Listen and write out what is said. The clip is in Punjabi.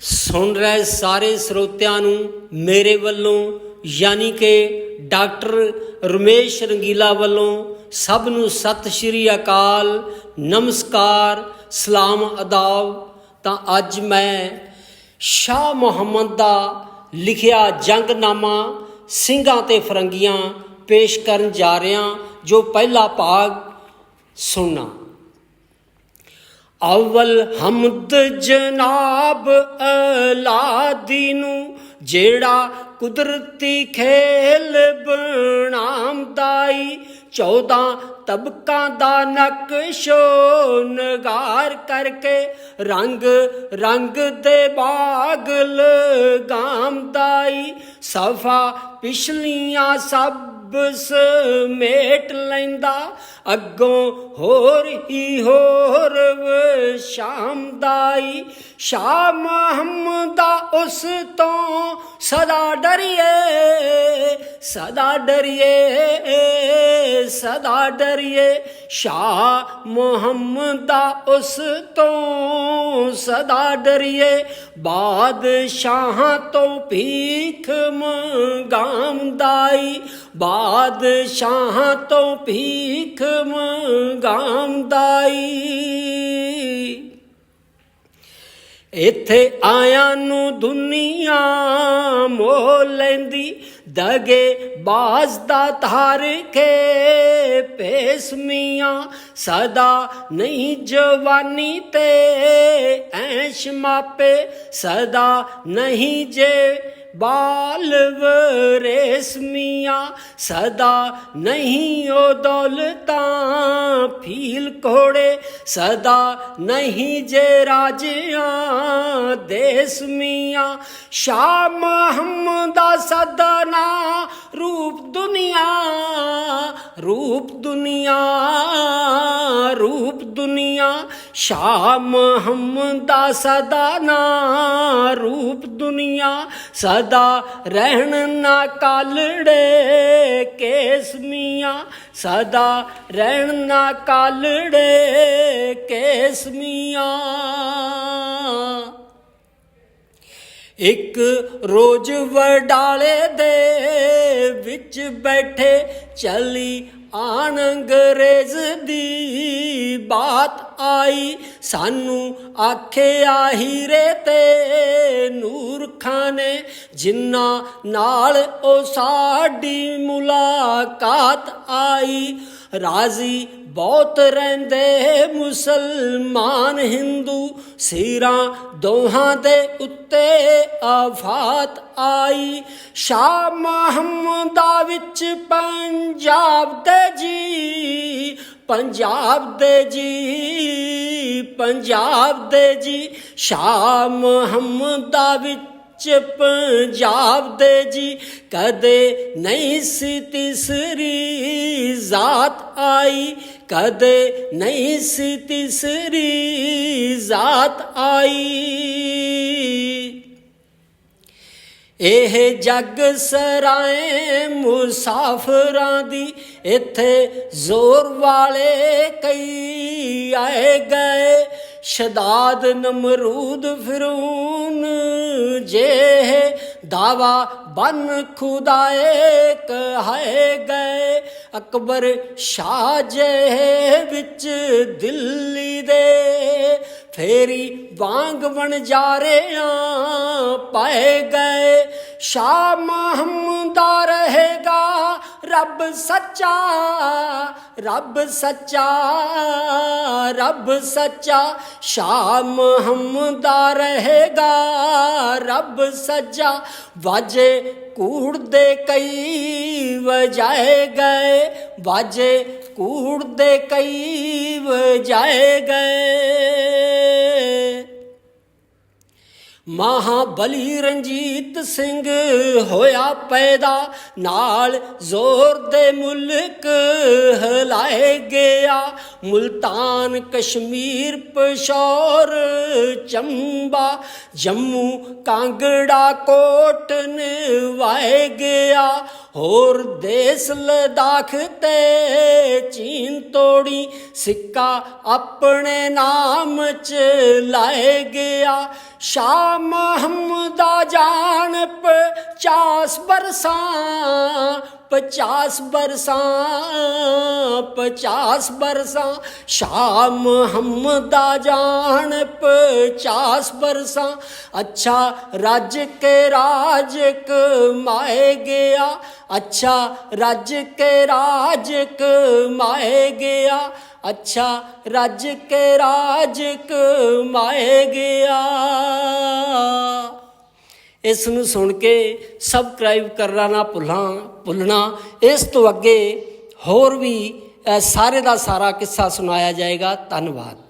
ਸੁਣ ਰਹੇ ਸਾਰੇ ਸਰੋਤਿਆਂ ਨੂੰ ਮੇਰੇ ਵੱਲੋਂ, ਯਾਨੀ ਕਿ ਡਾਕਟਰ ਰਮੇਸ਼ ਰੰਗੀਲਾ ਵੱਲੋਂ ਸਭ ਨੂੰ ਸਤਿ ਸ਼੍ਰੀ ਅਕਾਲ, ਨਮਸਕਾਰ, ਸਲਾਮ ਅਦਾਬ। ਤਾਂ ਅੱਜ ਮੈਂ ਸ਼ਾਹ ਮੁਹੰਮਦ ਦਾ ਲਿਖਿਆ ਜੰਗਨਾਮਾ ਸਿੰਘਾਂ ਤੇ ਫਰੰਗੀਆਂ ਪੇਸ਼ ਕਰਨ ਜਾ ਰਿਹਾ ਜੋ ਪਹਿਲਾ ਭਾਗ ਸੁਣਨਾ। ਅਵਲ ਹਮਦ ਜਨਾਬ ਅਲਾਦੀ ਨੂੰ, ਜਿਹੜਾ ਕੁਦਰਤੀ ਖੇਲ ਬਣਾਮਦਾਈ 14 ਤਬਕਾਂ ਦਾ ਨਕਸ਼ੋ ਨਗਾਰ ਕਰਕੇ ਰੰਗ ਰੰਗ ਦੇ ਬਾਗ ਲਗਾਮਦਾਈ ਸਫਾ ਪਿਛਲੀਆਂ ਸਭ ਸਮੇਟ ਲੈਂਦਾ, ਅੱਗੋਂ ਹੋਰ ਹੀ ਹੋਰ ਸ਼ਾਮ ਸ਼ਾਮਦਾਈ ਸ਼ਾਹ ਮੁਹੰਮਦਾ ਉਸ ਤੋਂ ਸਦਾ ਡਰੀਏ ਸਦਾ ਡਰੀਏ ਸਦਾ ਡਰੀਏ। ਸ਼ਾਹ ਮੁਹੰਮਦਾ ਉਸ ਤੋਂ ਸਦਾ ਡਰੀਏ। ਬਾਦਸ਼ਾਹਾਂ ਤੋਂ ਭੀਖ ਮੰਗਾਮਦਾਈ ਬਾਦਸ਼ਾਹਾਂ ਤੋਂ ਭੀਖ ਮੰਗਾਮਦਾਈ ਇੱਥੇ ਆਇਆਂ ਨੂੰ ਦੁਨੀਆ ਮੋਹ ਲੈਂਦੀ। ਦਗੇ ਬਾਜ਼ ਦਾ ਧਾਰ ਕੇ ਪੇਸਮੀਆਂ ਸਦਾ ਨਹੀਂ ਜਵਾਨੀ ਤੇ ਐਸ਼ ਮਾਪੇ ਸਦਾ ਨਹੀਂ ਬਾਲਵ ਰੇਸਮੀਆਂ ਸਦਾ ਨਹੀਂ ਉਹ ਦੌਲਤਾਂ ਫੀਲ ਕੋੜੇ ਸਦਾ ਨਹੀਂ ਜੇ ਰਾਜਿਆਂ ਦੇਸਮੀਆਂ ਮੀਆਂ ਸ਼ਾਹ ਮੁਹੰਮਦਾ ਸਦਨਾ ਰੂਪ ਦੁਨੀਆ ਰੂਪ ਦੁਨੀਆ, ਰੂਪ ਦੁਨੀਆ ਸ਼ਾਹ ਸਦਾ ਸਦਨਾ ਰੂਪ ਦੁਨੀਆ ਸਦਾ ਰਹਿਣ ਨਾ ਕਾਲੜੇ ਕੇਸ ਮੀਆਂ ਸਦਾ ਰਹਿਣ ਨਾ ਕਾਲੜੇ ਕੇਸ ਮੀਆਂ ਇੱਕ ਰੋਜ਼ ਵਡਾਲੇ ਦੇ ਵਿੱਚ ਬੈਠੇ ਚਲੀ ਆਣ ਅੰਗਰੇਜ਼ ਦੀ ਬਾਤ ਆਈ, ਸਾਨੂੰ ਆਖਿਆ ਹੀਰੇ ਤੇ ਨੂਰ ਖਾਨੇ ਜਿੰਨਾ ਨਾਲ ਉਹ ਸਾਡੀ ਮੁਲਾਕਾਤ ਆਈ। ਰਾਜ਼ੀ ਬਹੁਤ ਰਹਿੰਦੇ ਮੁਸਲਮਾਨ ਹਿੰਦੂ, ਸਿਰਾਂ ਦੋਹਾਂ ਦੇ ਉੱਤੇ ਆਫਾਤ ਆਈ। ਸ਼ਾਹ ਮੁਹੰਮਦਾ ਵਿੱਚ ਪੰਜਾਬ ਦੇ ਜੀ ਪੰਜਾਬ ਦੇ ਜੀ, ਪੰਜਾਬ ਦੇ ਜੀ ਸ਼ਾਹ ਮੁਹੰਮਦਾ ਵਿੱਚ ਚ ਪੰਜਾਬ ਦੇ ਜੀ। ਕਦੇ ਨਹੀਂ ਸੀ ਤਿਸਰੀ ਜ਼ਾਤ ਆਈ, ਕਦੇ ਨਹੀਂ ਸੀ ਤਿਸਰੀ ਜ਼ਾਤ ਆਈ। ਇਹ ਜੱਗ ਸਰਾਏ ਮੁਸਾਫਰਾਂ ਦੀ, ਇੱਥੇ ਜ਼ੋਰ ਵਾਲੇ ਕਈ ਆਏ ਗਏ। ਸ਼ਦਾਦ ਨਮਰੂਦ ਫਿਰੂਨ ਜੇ ਦਾਵਾ, ਬਨ ਖੁਦਾਏ ਕਹਾਏ ਗਏ। ਅਕਬਰ ਸ਼ਾਹ ਜੇ ਵਿੱਚ ਦਿੱਲੀ ਦੇ। ਫੇਰੀ ਵਾਂਗ ਬਣ ਜਾ ਰਿਆਂ ਪਾਏ ਗਏ। ਸ਼ਾਹ ਮੁਹੰਮਦਾ ਰਹੇਗਾ ਰੱਬ ਸੱਚਾ ਰੱਬ ਸੱਚਾ ਰੱਬ ਸੱਚਾ, ਸ਼ਾਮ ਮੁਹੰਮਦਾ ਰਹੇਗਾ, ਰੱਬ ਸੱਚਾ। ਵਾਜੇ ਕੂੜ ਦੇ ਕਈ ਵਜਾਏ ਗਏ, ਵਾਜੇ ਕੂੜ ਦੇ ਕਈ ਵਜਾਏ ਗਏ। ਮਹਾਬਲੀ ਰਣਜੀਤ ਸਿੰਘ ਹੋਇਆ ਪੈਦਾ, ਨਾਲ ਜ਼ੋਰ ਦੇ ਮੁਲਕ ਹਲਾਏ ਗਿਆ। ਮੁਲਤਾਨ ਕਸ਼ਮੀਰ ਪਸ਼ੌਰ ਚੰਬਾ, ਜੰਮੂ ਕਾਂਗੜਾ ਕੋਟ ਨਵਾਏ ਗਿਆ। ਹੋਰ ਦੇਸ ਲਦਾਖ ਤੇ ਚੀਨ ਤੋੜੀ, ਸਿੱਕਾ ਆਪਣੇ ਨਾਮ ਚ ਲਾਏ ਗਿਆ। ਸ਼ਾਹ ਮੁਹੰਮਦਾ ਜਾਨ ਪਚਾਸ ਬਰਸਾਂ ਪਚਾਸ ਬਰਸਾਂ ਪਚਾਸ ਬਰਸਾਂ ਸ਼ਾਮ ਹਮਦਾ ਜਾਨ ਪਚਾਸ ਬਰਸਾਂ ਅੱਛਾ ਰੱਜ ਕੇ ਰਾਜਕ ਕਮਾਏ ਗਿਆ ਅੱਛਾ ਰੱਜ ਕੇ ਰਾਜਕ ਕਮਾਏ ਗਿਆ ਅੱਛਾ ਰੱਜ ਕੇ ਰਾਜਕ ਕਮਾਏ ਗਿਆ ਇਸ ਨੂੰ ਸੁਣ ਕੇ ਸਬਸਕ੍ਰਾਈਬ ਕਰਨਾ ਨਾ ਭੁੱਲਾਂ, ਭੁੱਲਣਾ। ਇਸ ਤੋਂ ਅੱਗੇ ਹੋਰ ਵੀ ਸਾਰੇ ਦਾ ਸਾਰਾ ਕਿੱਸਾ ਸੁਣਾਇਆ ਜਾਏਗਾ। ਧੰਨਵਾਦ।